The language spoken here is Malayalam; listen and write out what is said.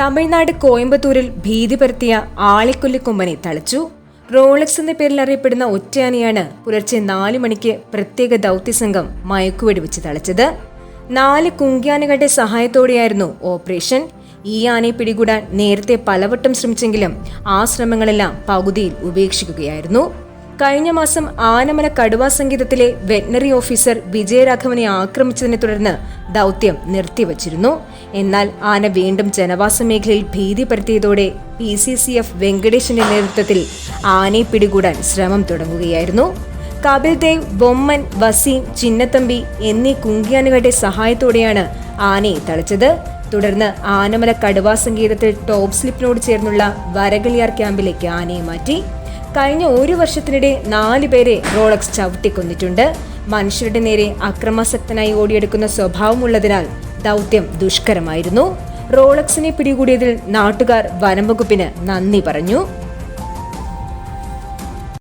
തമിഴ്നാട് കോയമ്പത്തൂരിൽ ഭീതി പരത്തിയ ആളിക്കൊല്ലിക്കൊമ്പനെ തളച്ചു. റോളക്സ് എന്ന പേരിൽ അറിയപ്പെടുന്ന ഒറ്റയാനയാണ് പുലർച്ചെ നാല് മണിക്ക് പ്രത്യേക ദൗത്യസംഘം മയക്കുവെടിവെച്ച് തളച്ചത്. നാല് കുങ്കിയാനകളുടെ സഹായത്തോടെയായിരുന്നു ഓപ്പറേഷൻ. ഈ ആനയെ പിടികൂടാൻ നേരത്തെ പലവട്ടം ശ്രമിച്ചെങ്കിലും ആ ശ്രമങ്ങളെല്ലാം പകുതിയിൽ ഉപേക്ഷിക്കുകയായിരുന്നു. കഴിഞ്ഞ മാസം ആനമല കടുവാ സംഗീതത്തിലെ വെറ്റിനറി ഓഫീസർ വിജയരാഘവനെ ആക്രമിച്ചതിനെ തുടർന്ന് ദൗത്യം നിർത്തിവച്ചിരുന്നു. എന്നാൽ ആന വീണ്ടും ജനവാസ മേഖലയിൽ ഭീതി പരത്തിയതോടെ പി സി സി എഫ് വെങ്കടേഷിന്റെ നേതൃത്വത്തിൽ ആനയെ പിടികൂടാൻ ശ്രമം തുടങ്ങുകയായിരുന്നു. കപിൽ ദേവ് ബൊമ്മൻ വസീം ചിന്നത്തമ്പി എന്നീ കുങ്കിയാനുകളുടെ സഹായത്തോടെയാണ് ആനയെ തളച്ചത്. തുടർന്ന് ആനമല കടുവാ സംഗീതത്തിൽ ടോപ്പ് സ്ലിപ്പിനോട് ചേർന്നുള്ള വരകളിയാർ ക്യാമ്പിലേക്ക് ആനയെ മാറ്റി. കഴിഞ്ഞ ഒരു വർഷത്തിനിടെ നാല് പേരെ റോളക്സ് ചവിട്ടിക്കൊന്നിട്ടുണ്ട്. മനുഷ്യരുടെ നേരെ അക്രമാസക്തനായി ഓടിയെടുക്കുന്ന സ്വഭാവമുള്ളതിനാൽ ദൗത്യം ദുഷ്കരമായിരുന്നു. റോളക്സിനെ പിടികൂടിയതിൽ നാട്ടുകാർ വനംവകുപ്പിന് നന്ദി പറഞ്ഞു.